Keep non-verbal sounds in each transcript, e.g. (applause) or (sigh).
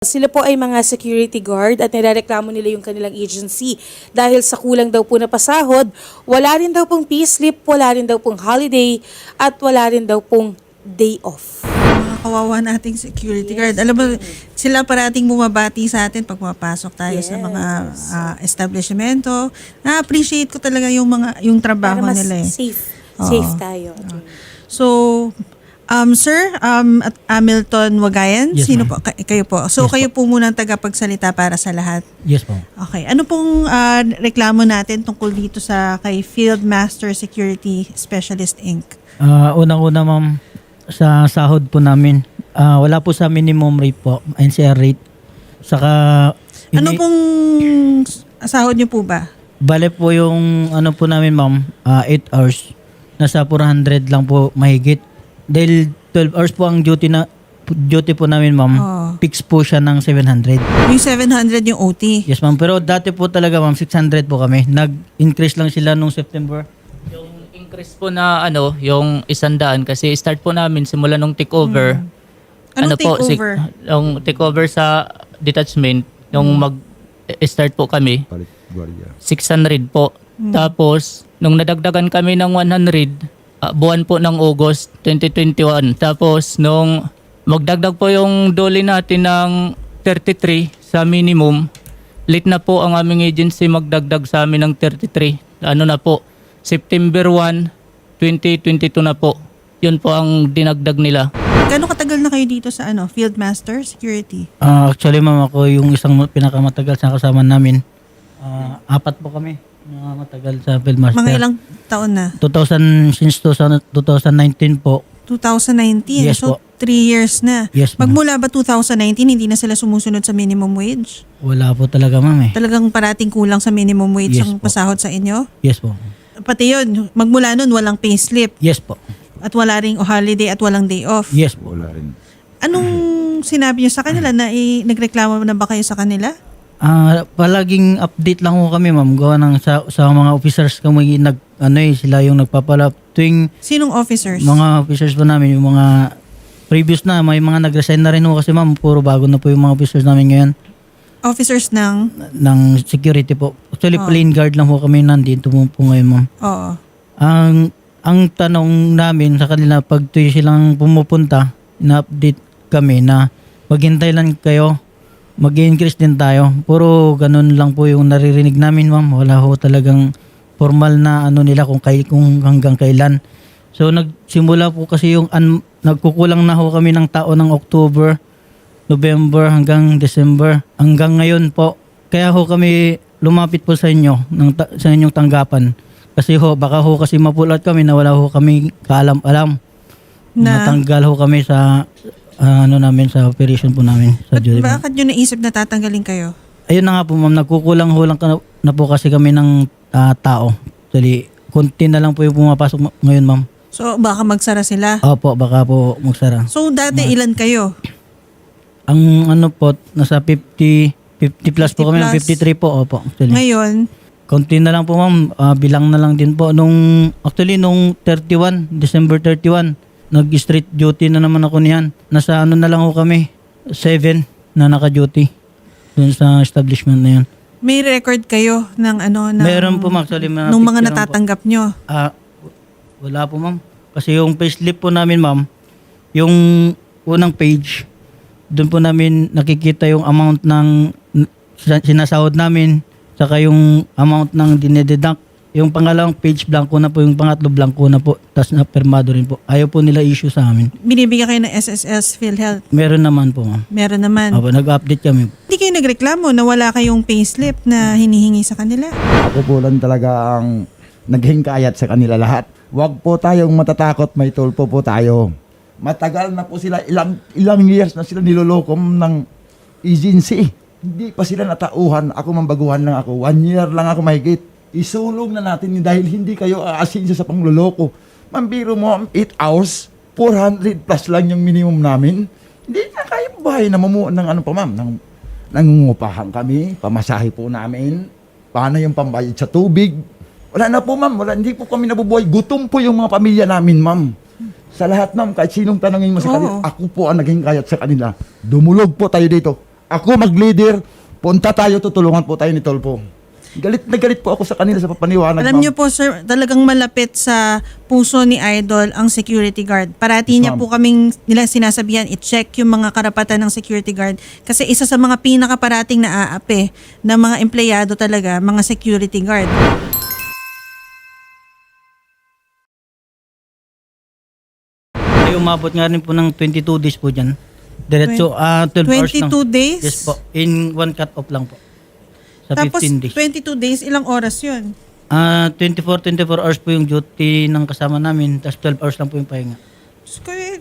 Sila po ay mga security guard at nilareklamo nila yung kanilang agency dahil sa kulang daw po na pasahod, wala rin daw pong pay slip, wala rin daw pong holiday at wala rin daw pong day off. mga kawawa nating security guard. Alam mo, sila parating bumabati sa atin pag pumapasok tayo sa mga ah, establishmento. Na-appreciate ko talaga yung mga yung trabaho Para mas nila eh. safe. Oo. Safe tayo. So, um, sir, um, at Hamilton Wagayan, Yes, sino po? Kay- kayo po. So, Yes, kayo po muna ang tagapagsalita para sa lahat. Yes po. Okay. Ano pong ah, reklamo natin tungkol dito sa kay Field Master Security Specialist Inc.? Ah, unang-una ma'am, sa sahod po namin, ah, wala po sa minimum rate po, NCR rate. Saka, Ano pong sahod niyo po ba? Bale po yung ano po namin ma'am, 8 hours. Nasa 400 lang po mahigit. Dahil 12 hours po ang duty na duty po namin ma'am. Oo. Fix po siya ng 700. Yung 700 yung OT. Yes ma'am, pero dati po talaga ma'am 600 po kami. Nag-increase lang sila nung September. Yung increase po na ano, yung isandaan kasi start po namin simula nung takeover. Anong po, si- takeover? yung takeover sa detachment, yung mag-start po kami, Palit Guardia. 600 po. Tapos, nung nadagdagan kami ng 100, ah, buwan po ng August 2021. Tapos, nung magdagdag po yung dole natin ng 33 sa minimum, late na po ang aming agency magdagdag sa amin ng 33. Ano na po, September 1, 2022 na po. Yun po ang dinagdag nila. Gano'ng katagal na kayo dito sa ano, Field Master Security? Ah, actually ma'am ako yung isang pinakamatagal sa kasama namin. Ah, apat po kami na matagal sa Fieldmaster. Mga ilang taon na? 2000 since 2000 2019 po. 2019. Yes so, po. three years na. Yes, ma'am. Magmula ba 2019, hindi na sila sumusunod sa minimum wage? Wala po talaga ma'am eh. Talagang parating kulang sa minimum wage Yes ang po. pasahod sa inyo? Yes po. Pati yun, magmula nun, walang payslip. Yes po. At wala ring holiday at walang day off. Yes po. Wala rin. Anong sinabi niyo sa kanila? (clears throat) Na i- nagreklamo na ba kayo sa kanila? Ah, palaging update lang ho kami ma'am. Gawa ng sa, sa mga officers kami nag ano eh, sila yung nagpapalap tuwing Sinong officers? mga officers po namin yung mga previous na may mga nag-resign na rin ho kasi ma'am puro bago na po yung mga officers namin ngayon Officers ng... ng security po. Actually Oh. plain guard lang ho kami nandito po, po ngayon ma'am. Oo. Ang ang tanong namin sa kanila pag tuyo silang pumupunta, na-update kami na maghintay lang kayo, mag-increase din tayo. Puro ganun lang po yung naririnig namin, ma'am. Wala ho talagang formal na ano nila kung kay kung hanggang kailan. So nagsimula po kasi yung an, nagkukulang na ho kami ng taon ng October, November hanggang December. Hanggang ngayon po. Kaya ho kami lumapit po sa inyo ng sa inyong tanggapan. Kasi ho, baka ho kasi mapulat kami na wala ho kami kaalam-alam. Na, Natanggal ho kami sa ah, ano namin sa operation po namin sa Ba't- jury. po. bakit nyo naisip na tatanggalin kayo? Ayun na nga po ma'am, nagkukulang ho lang ka- na po kasi kami ng ah, tao. Actually, konti na lang po yung pumapasok ma- ngayon ma'am. So, baka magsara sila. Opo, baka po magsara. So, dati ilan kayo? Ang ano po, nasa 50, 50 plus po 50 kami, plus. 53 po. Opo, actually. Ngayon, Konti na lang po ma'am, Ah, bilang na lang din po. Nung, actually nung 31, December 31, nag-street duty na naman ako niyan. Nasa ano na lang ho kami, 7 na naka-duty dun sa establishment na yun. may record kayo ng ano, ng, Meron po ma'am, actually. mga nung mga picture lang po. natatanggap nyo. Ah, wala po ma'am. Kasi yung payslip po namin ma'am, yung unang page, doon po namin nakikita yung amount ng n- sin- sinasahod namin, saka yung amount ng dinededuct. Yung pangalawang page blanco na po, yung pangatlo blanco na po, tapos na permado rin po. Ayaw po nila issue sa amin. Binibigyan kayo ng SSS PhilHealth. Meron naman po ma'am. Meron naman. Opo, nag-update kami. Hindi kayo nagreklamo na wala kayong payslip na hinihingi sa kanila. Ako po lang talaga ang naghingkayat sa kanila lahat. Huwag po tayong matatakot, may tulpo po tayo. Matagal na po sila, ilang, ilang years na sila nilolokom ng agency. Hindi pa sila natauhan. Ako mambaguhan lang ako. One year lang ako mahigit. Isulong na natin dahil hindi kayo aasinsa sa pangloloko. Mambiro mo, 8 hours, 400 plus lang yung minimum namin. Hindi na kayo buhay na mamuha ng ano pa ma'am, ng nangungupahan kami, pamasahe po namin, paano yung pambayad sa tubig. Wala na po ma'am, wala, hindi po kami nabubuhay. Gutom po yung mga pamilya namin ma'am. Sa lahat ma'am, kahit sinong tanongin mo sa Oo. kanila, ako po ang naging kayat sa kanila. Dumulog po tayo dito. ako mag-leader, punta tayo, tutulungan po tayo ni Tolpo. Galit na galit po ako sa kanila sa papaniwanag. Alam ma'am. niyo po sir, talagang malapit sa puso ni Idol ang security guard. Parati Yes, niya ma'am. po kaming nila sinasabihan i-check yung mga karapatan ng security guard kasi isa sa mga pinakaparating na aape ng mga empleyado talaga, mga security guard. Ay, umabot nga rin po ng 22 days po dyan. Diretso, ah 12 hours lang. 22 days? Yes po. In one cut off lang po. Sa Tapos 15 days. 22 days, ilang oras yun? Ah 24, 24 hours po yung duty ng kasama namin. Tapos 12 hours lang po yung pahinga. So, kaya,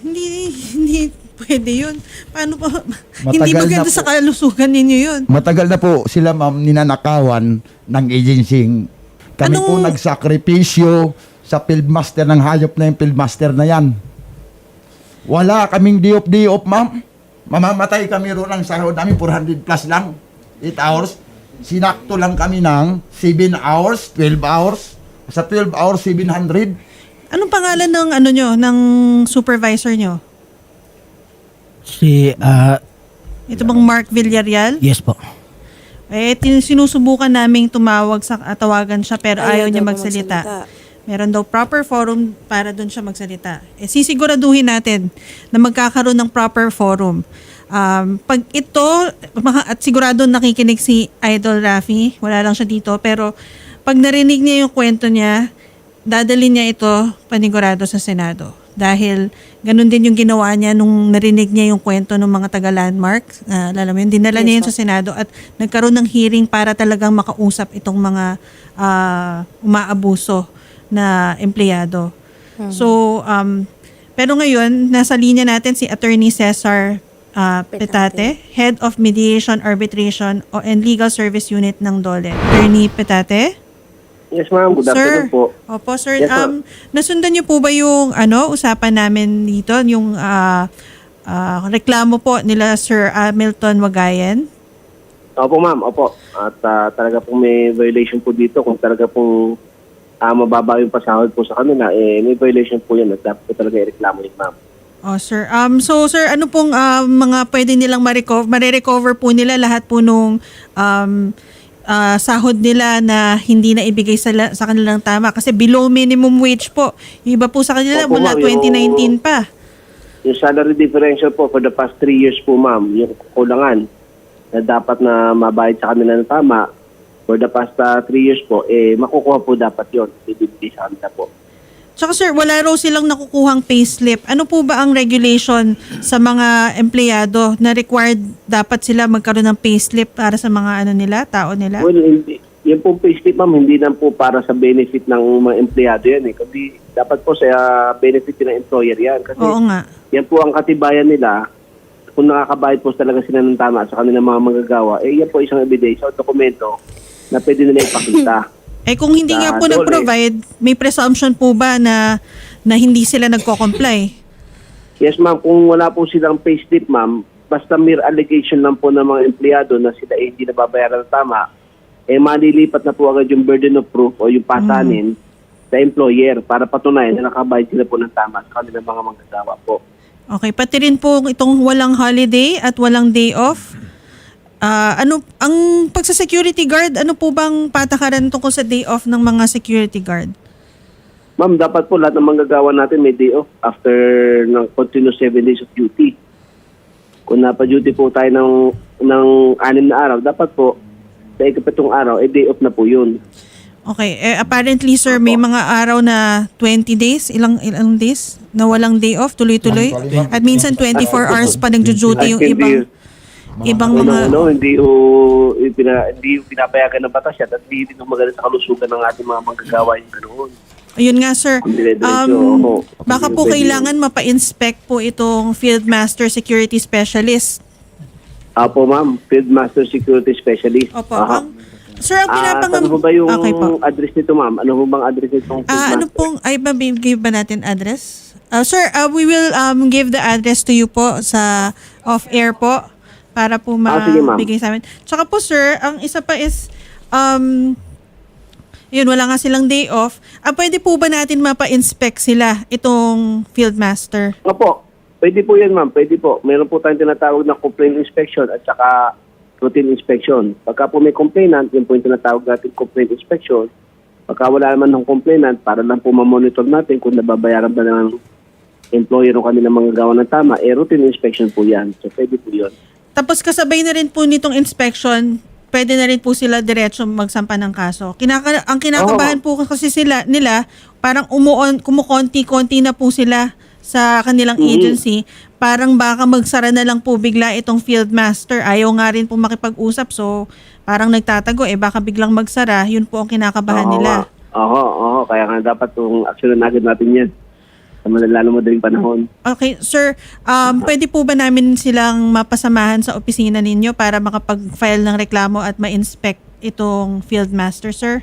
hindi, hindi pwede yun. Paano pa? (laughs) hindi Matagal maganda na sa kalusugan ninyo yun. Matagal na po sila ma'am ninanakawan ng agency. Kami Anong- po nagsakripisyo sa fieldmaster ng hayop na yung fieldmaster na yan. Wala kaming diop-diop ma'am. Mamamatay kami roon ng sahod namin 400 plus lang. 8 hours. Sinakto lang kami ng 7 hours, 12 hours. Sa 12 hours, 700. Anong pangalan ng ano nyo, ng supervisor nyo? Si, ah Ito bang Mark Villarreal? yes po. Eh, tin- sinusubukan naming tumawag sa ah, tawagan siya pero ayaw, Ayaw niya daw magsalita. Meron daw proper forum para doon siya magsalita. Eh, sisiguraduhin natin na magkakaroon ng proper forum. Um, pag ito, at sigurado nakikinig si Idol Rafi, wala lang siya dito, pero pag narinig niya yung kwento niya, dadalhin niya ito panigurado sa Senado. Dahil ganun din yung ginawa niya nung narinig niya yung kwento ng mga taga-landmark. Uh, alam mo yun, dinala niya yun sa Senado at nagkaroon ng hearing para talagang makausap itong mga ah, umaabuso na empleyado. So, um, pero ngayon, nasa linya natin si Attorney Cesar ah, Petate, Head of Mediation, Arbitration o and Legal Service Unit ng DOLE. Attorney Petate? Yes, ma'am. Good sir, afternoon po. Opo, sir. Yes, um, nasundan niyo po ba yung ano, usapan namin dito, yung ah, ah, reklamo po nila Sir Hamilton Wagayan? Opo, ma'am. Opo. At ah, talaga pong may violation po dito. Kung talaga pong ah, mababa yung pasahod po sa kanila, eh, may violation po yun at dapat po talaga i-reklamo yun, ma'am. Oh, sir. Um, so, sir, ano pong ah, mga pwede nilang ma-recover, ma-recover po nila lahat po nung um, ah, sahod nila na hindi na ibigay sa, sa kanilang tama? Kasi below minimum wage po. Yung iba po sa kanila Opo, mula ma'am, yung- 2019 pa. Yung salary differential po for the past three years po, ma'am, yung kulangan na dapat na mabayad sa kanila ng tama for the past ah, three years po, eh, makukuha po dapat yun. Ibibigay sa kanila po. Tsaka sir, wala raw silang nakukuhang payslip. Ano po ba ang regulation sa mga empleyado na required dapat sila magkaroon ng payslip para sa mga ano nila, tao nila? Well, hindi, yung pong payslip, ma'am, hindi lang po para sa benefit ng mga empleyado yan. Eh. Kundi dapat po sa ah, benefit ng employer yan. Kasi Oo nga. yan po ang katibayan nila. Kung nakakabayad po talaga sila ng tama sa kanilang mga manggagawa, eh yan po isang ebidensya o dokumento na pwede nila ipakita. (laughs) Eh kung hindi nga po dole. nag-provide, may presumption po ba na na hindi sila nagko-comply? yes, ma'am, kung wala po silang payslip, ma'am, basta mere allegation lang po ng mga empleyado na sila eh, hindi nababayaran ng tama, eh malilipat na po agad yung burden of proof o yung pasanin sa employer para patunayan na nakabayad sila po ng tama sa kanilang mga manggagawa po. Okay, pati rin po itong walang holiday at walang day off. Ah, ano ang pagsa security guard, ano po bang patakaran tungkol sa day off ng mga security guard? Ma'am, dapat po lahat ng manggagawa natin may day off after ng continuous 7 days of duty. Kung napa-duty po tayo ng, ng anim na araw, dapat po sa ikapitong araw, eh day off na po yun. Okay, eh, apparently sir, may mga araw na 20 days, ilang ilang days na walang day off, tuloy-tuloy. At minsan 24 hours pa nagjo-duty yung ibang ibang Ano, mga ano, hindi ho, pina, hindi pinapayagan ng batas yan at hindi din maganda sa kalusugan ng ating mga manggagawa yung ganoon. Ayun nga sir. Um, baka po kailangan mapa-inspect po itong Field Master Security Specialist. Apo ma'am, Field Master Security Specialist. Opo. Aha. Ang, sir, ang Ah, pinapangam... ano ba yung okay po. address nito ma'am? Ano ho bang address nitong Field Ah, ano pong, ay give ba natin address? Ah, sir, ah, we will um, give the address to you po sa off-air po para po Ah, mabigay sa amin. Tsaka po sir, ang isa pa is, um, yun, wala nga silang day off. Ah, pwede po ba natin mapa-inspect sila, itong field master? Opo, Pwede po yan, ma'am. Pwede po. Meron po tayong tinatawag na complaint inspection at saka routine inspection. Pagka po may complainant, yun po yung tinatawag natin complaint inspection. Pagka wala naman ng complainant, para lang po ma-monitor natin kung nababayaran ba ng employer o kanilang mga gawa ng tama, eh routine inspection po yan. So pwede po yun. Tapos kasabay na rin po nitong inspection, pwede na rin po sila diretso magsampa ng kaso. Kinaka- ang kinakabahan po kasi sila nila, parang umuon, kumukonti-konti na po sila sa kanilang agency. Parang baka magsara na lang po bigla itong field master. Ayaw nga rin po makipag-usap. So, parang nagtatago. Eh, baka biglang magsara. Yun po ang kinakabahan Oo nila. Oo, oo. Kaya nga dapat itong action agad natin yan. Sa malalalo madaling panahon. Okay, sir, um, pwede po ba namin silang mapasamahan sa opisina ninyo para makapag-file ng reklamo at ma-inspect itong field master, sir?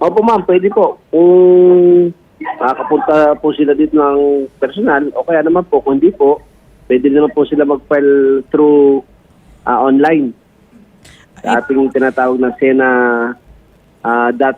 Opo ma'am, pwede po. Kung makakapunta po sila dito ng personal, o kaya naman po, kung hindi po, pwede naman po sila mag-file through ah, online. Sa ating tinatawag na sena uh, dot.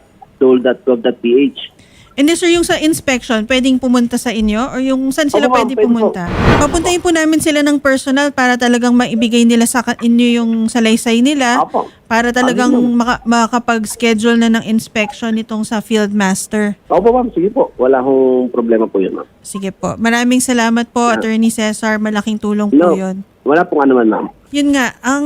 Hindi sir, yung sa inspection, pwedeng pumunta sa inyo or yung saan sila Opo, ma'am, pwede pwede pumunta? Papuntahin po namin sila ng personal para talagang maibigay nila sa ka- inyo yung salaysay nila Opo. para talagang maka- makapag-schedule na ng inspection itong sa field master. Opo ma'am, sige po. Wala hong problema po yun ma'am. Sige po. Maraming salamat po, Attorney Cesar. Malaking tulong po No, yun. wala pong ano man ma'am. Yun nga, ang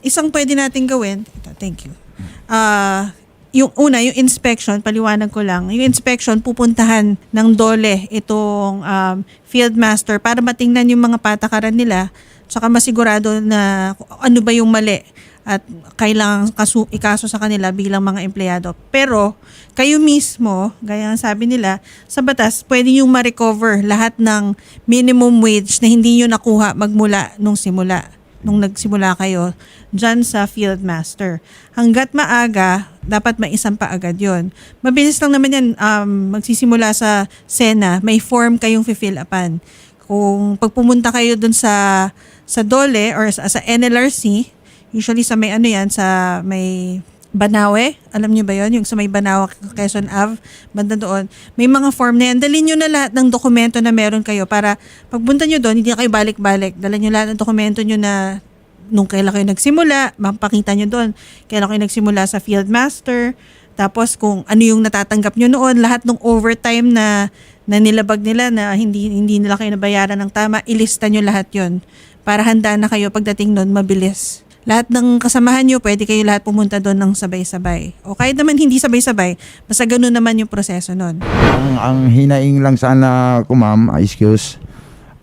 isang pwede nating gawin, ito, thank you. Ah, yung una, yung inspection, paliwanag ko lang. Yung inspection, pupuntahan ng DOLE itong um, field master para matingnan yung mga patakaran nila tsaka masigurado na ano ba yung mali at kailangan kasu- ikaso sa kanila bilang mga empleyado. Pero kayo mismo, gaya ng sabi nila, sa batas, pwede yung ma-recover lahat ng minimum wage na hindi nyo nakuha magmula nung simula nung nagsimula kayo dyan sa field master. Hanggat maaga, dapat maisampa agad yon. Mabilis lang naman yan, um, magsisimula sa SENA, may form kayong fill upan. Kung pagpumunta kayo dun sa sa DOLE or sa, sa NLRC, usually sa may ano yan, sa may Banawe, alam niyo ba yon Yung sa may Banawe, Quezon Ave, banda doon. May mga form na yan. Dalhin nyo na lahat ng dokumento na meron kayo para pagpunta nyo doon, hindi na kayo balik-balik. Dala nyo lahat ng dokumento nyo na nung kailan kayo nagsimula, mapakita nyo doon. Kailan kayo nagsimula sa field master, tapos kung ano yung natatanggap nyo noon, lahat ng overtime na, na nilabag nila na hindi, hindi nila kayo nabayaran ng tama, ilista nyo lahat yon para handa na kayo pagdating noon mabilis. Lahat ng kasamahan nyo, pwede kayo lahat pumunta doon ng sabay-sabay. O kahit naman hindi sabay-sabay, basta ganun naman yung proseso noon. Ang, ang hinaing lang sana ko ma'am, ah, excuse,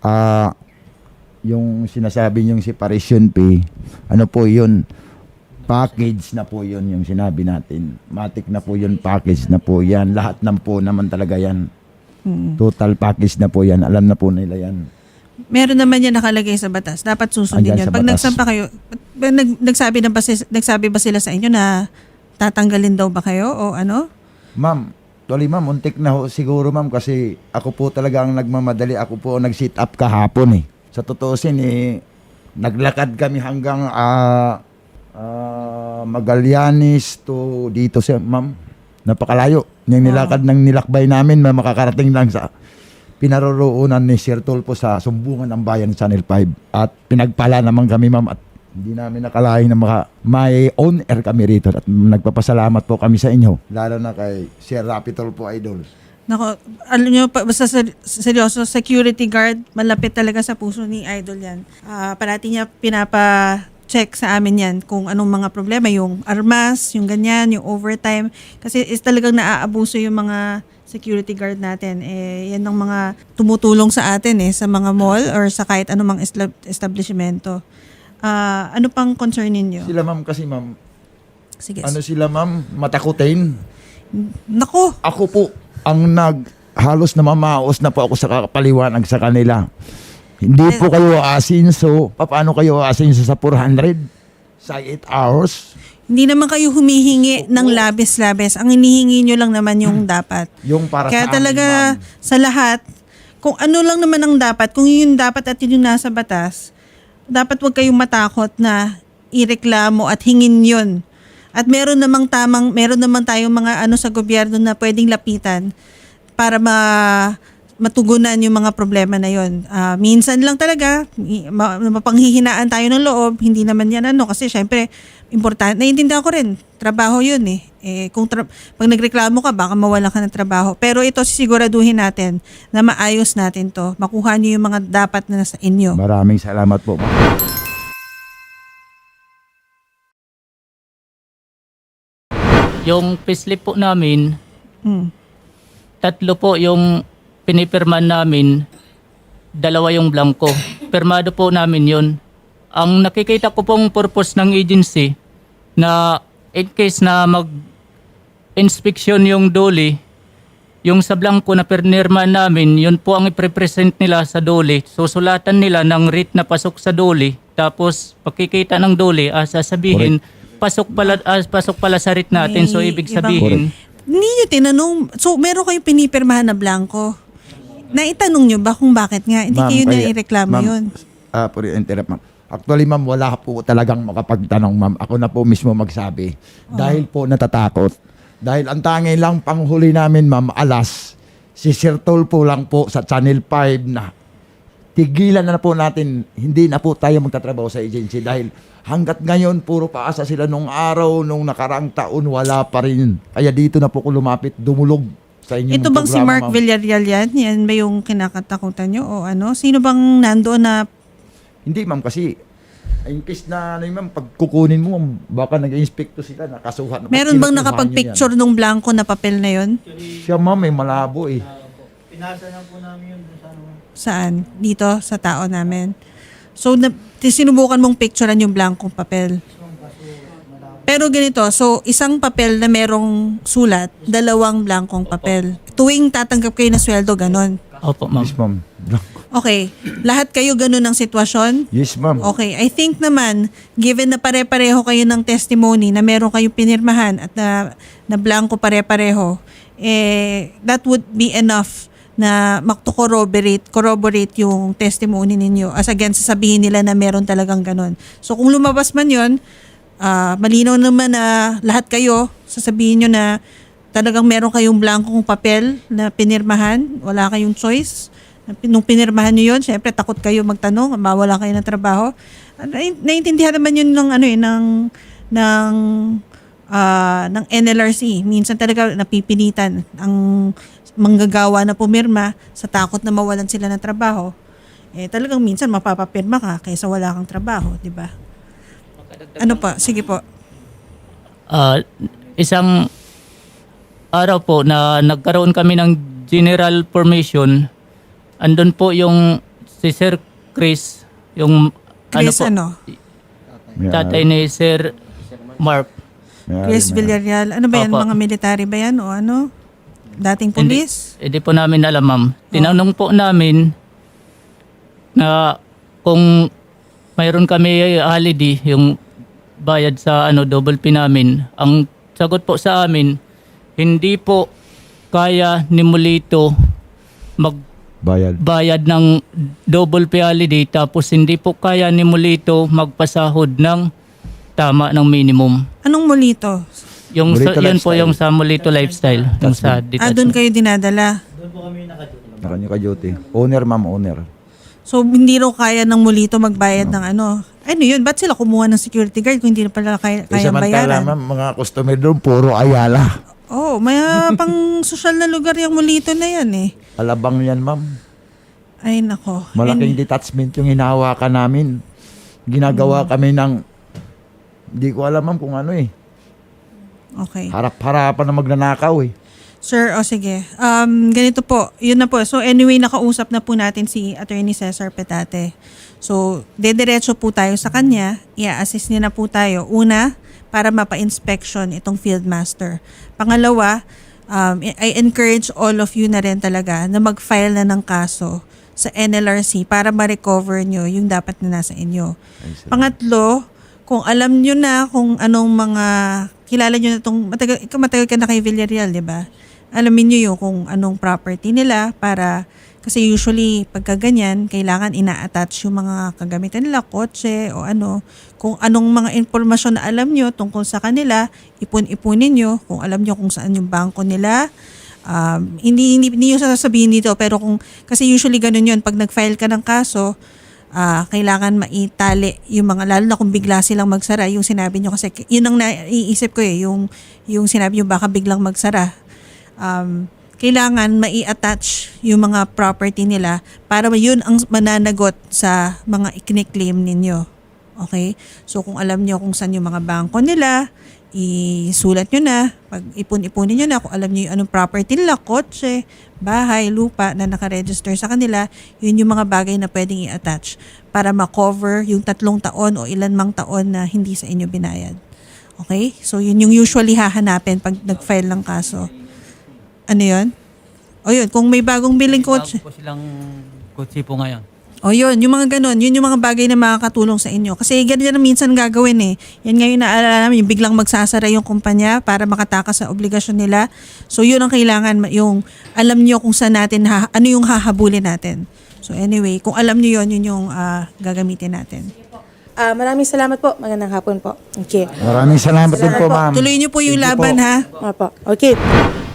ah, yung sinasabi niyong separation pay, ano po yun, package na po yun yung sinabi natin. Matik na po yun, package na po yan. Lahat ng po naman talaga yan. Total package na po yan. Alam na po nila yan. Meron naman yan nakalagay sa batas. Dapat susundin Andyan yun. sa Pag batas. nagsampa kayo, nag, nagsabi, na ba, si- nagsabi ba sila sa inyo na tatanggalin daw ba kayo o ano? Ma'am, tuloy ma'am, untik na ho siguro ma'am kasi ako po talaga ang nagmamadali. Ako po ang nag-sit up kahapon eh. Sa totoosin eh, naglakad kami hanggang ah ah, Magallanes to dito sa ma'am. Napakalayo. Yung nilakad ng nilakbay namin na makakarating lang sa pinaroroonan ni Sir Tulpo sa sumbungan ng bayan Channel 5. At pinagpala naman kami ma'am at hindi namin nakalain na maka, may own air kami rito at nagpapasalamat po kami sa inyo. Lalo na kay Sir Rapi Tulpo Idol. Nako, alam nyo, pa- basta ser- seryoso, security guard, malapit talaga sa puso ni Idol yan. Ah, parati niya pinapa-check sa amin yan kung anong mga problema, yung armas, yung ganyan, yung overtime. Kasi is talagang naaabuso yung mga security guard natin. Eh, yan ang mga tumutulong sa atin eh, sa mga mall or sa kahit anumang estab- establishmento. Ah, ano pang concern ninyo? Sila ma'am kasi ma'am, Sige. ano sila ma'am, matakutin. Nako, Ako po ang nag halos na mamaos na po ako sa kapaliwanag sa kanila. Hindi po kayo aasinso. Paano kayo aasinso sa 400? Sa 8 hours? Hindi naman kayo humihingi ng labis-labis. Ang hinihingi nyo lang naman yung dapat. Yung para Kaya sa amin, talaga ma'am. sa lahat, kung ano lang naman ang dapat, kung yun yung dapat at yun yung nasa batas, dapat huwag kayong matakot na ireklamo at hingin yun. At meron namang tamang, meron naman tayong mga ano sa gobyerno na pwedeng lapitan para ma matugunan yung mga problema na yon. Ah, minsan lang talaga, mapanghihinaan tayo ng loob, hindi naman yan ano, kasi syempre, importante, naiintindihan ko rin, trabaho yun eh. eh kung tra- pag nagreklamo ka, baka mawalan ka ng trabaho. Pero ito, sisiguraduhin natin na maayos natin to. Makuha niyo yung mga dapat na nasa inyo. Maraming salamat po. Yung payslip po namin, Hmm. tatlo po yung pinipirman namin, dalawa yung blanco. Pirmado po namin yun. Ang nakikita ko pong purpose ng agency na in case na mag inspection yung doli, yung sa blanco na pinirman namin, yun po ang iprepresent nila sa doli. Susulatan nila ng rate na pasok sa doli. Tapos pagkikita ng doli, ah, sasabihin, pasok pala, ah, pasok pala sa rate natin. So May ibig ibang- sabihin, Hindi nyo tinanong, so meron kayong pinipirmahan na blanco. Naitanong nyo ba kung bakit nga? Hindi Ma'am, kayo kaya- naireklamo ma'am, yun. Ah, for interrupt, ma'am. Actually, ma'am, wala po talagang makapagtanong, ma'am. Ako na po mismo magsabi. Dahil po natatakot. Dahil ang tangi lang panghuli namin, ma'am, alas, si Sir Tolpo lang po sa Channel 5 na tigilan na, po natin, hindi na po tayo magtatrabaho sa agency dahil hanggat ngayon, puro paasa sila nung araw, nung nakaraang taon, wala pa rin. Kaya dito na po ko lumapit, dumulog sa inyong Ito bang si programa, Mark ma'am. Villarreal yan? Yan ba yung kinakatakutan nyo o ano? Sino bang nandoon na Hindi ma'am kasi in case na ano yun, ma'am pagkukunin mo ma'am, baka nag-inspecto sila nakasuhan. meron bang nakapag-picture nung blanco na papel na yon? Siya ma'am may malabo eh. Pinasa na po namin yun sa ano. Saan? Dito sa tao namin. So, na, ti- sinubukan mong picturean yung blankong papel. Pero ganito, so isang papel na merong sulat, dalawang blankong papel. Tuwing tatanggap kayo ng sweldo, ganon. opo ma'am. Yes ma'am. Okay, lahat kayo ganun ng sitwasyon? Yes ma'am. Okay, I think naman, given na pare-pareho kayo ng testimony na meron kayong pinirmahan at na, na blanco pare-pareho, eh, that would be enough na makto-corroborate corroborate yung testimony ninyo as against sasabihin nila na meron talagang ganun. So kung lumabas man yon ah malinaw naman na lahat kayo, sasabihin nyo na talagang meron kayong blankong papel na pinirmahan, wala kayong choice. Nung pinirmahan nyo yun, syempre takot kayo magtanong, mawala kayo ng trabaho. Ah, nai- Naiintindihan naman yun ng ano eh, ng, ng, ah, ng NLRC. Minsan talaga napipilitan ang manggagawa na pumirma sa takot na mawalan sila ng trabaho. Eh talagang minsan mapapapirma ka kaysa wala kang trabaho, di ba? Ano pa? Sige po. Ah, isang araw po na nagkaroon kami ng general formation, andun po yung si Sir Chris, yung Chris ano ano? po, tatay ni Sir Mark. Chris Villarreal. Ano ba yan? Opo. Mga military ba yan o ano? Dating Hindi, police? hindi po namin alam, ma'am. Tinanong po namin na kung mayroon kami holiday, yung bayad sa ano double P namin. Ang sagot po sa amin, hindi po kaya ni Mulito magbayad Bayad. ng double P holiday tapos hindi po kaya ni Mulito magpasahod ng tama ng minimum. Anong mulito? Yung sa, Mulito yun po lifestyle. yung sa Mulito lifestyle, yung sa Ah, doon detachment. kayo dinadala. Doon po kami nakatuto. Nakanyo ka duty. Owner ma'am, owner. So, hindi raw kaya ng mulito magbayad ng ano. Ano yun? Ba't sila kumuha ng security guard kung hindi na pala kaya, Eh, kayang samantala bayaran? ma'am, mga customer doon, puro ayala. Oh, may ah, pang (laughs) sosyal na lugar yung mulito na yan eh. Alabang yan ma'am. Ay, nako. Malaking detachment yung hinahawakan namin. Ginagawa Hmm. kami ng, hindi ko alam ma'am kung ano eh. Okay. Harap-harapan na magnanakaw eh. Sir, o sige. Um, ganito po. Yun na po. So anyway, nakausap na po natin si Attorney Cesar Petate. So, dediretso po tayo sa kanya. I-assist niya na po tayo. Una, para mapa-inspection itong field master. Pangalawa, um, I encourage all of you na rin talaga na mag-file na ng kaso sa NLRC para ma-recover nyo yung dapat na nasa inyo. Pangatlo, kung alam nyo na kung anong mga, kilala nyo na itong, matagal, matagal ka na kay Villarreal, di ba? Alamin nyo yung kung anong property nila para, kasi usually pagka ganyan, kailangan ina-attach yung mga kagamitan nila, kotse o ano. Kung anong mga informasyon na alam nyo tungkol sa kanila, ipon-ipunin nyo. Kung alam nyo kung saan yung bangko nila, Um, hindi, hindi, hindi yung sasabihin dito, pero kung, kasi usually ganun yun, pag nag-file ka ng kaso, ah, kailangan maitali yung mga, lalo na kung bigla silang magsara, yung sinabi nyo kasi, yun ang naiisip ko eh, yung, yung sinabi nyo baka biglang magsara. Um, kailangan mai-attach yung mga property nila para yun ang mananagot sa mga ikiniklaim ninyo. Okay? So kung alam nyo kung saan yung mga bangko nila, isulat nyo na, pag ipon-ipunin nyo na, kung alam nyo yung anong property nila, kotse, bahay, lupa na nakaregister sa kanila, yun yung mga bagay na pwedeng i-attach para ma-cover yung tatlong taon o ilan mang taon na hindi sa inyo binayad. Okay? So yun yung usually hahanapin pag nag-file ng kaso. Ano yun? O yun, kung may bagong billing kotse. Bago po silang kotse po ngayon. O yun, yung mga ganun, yun yung mga bagay na makakatulong sa inyo. Kasi ganyan na minsan gagawin eh. Yan ngayon naalala namin, yung biglang magsasara yung kumpanya para makatakas sa obligasyon nila. So yun ang kailangan, yung alam nyo kung saan natin, ha- ano yung hahabulin natin. So anyway, kung alam nyo yun, yun yung ah, gagamitin natin. Ah, maraming salamat po. Magandang hapon po. Okay. Maraming salamat din po, ma'am. Tuloy nyo po yung Thank you laban po. ha. Opo. Okay.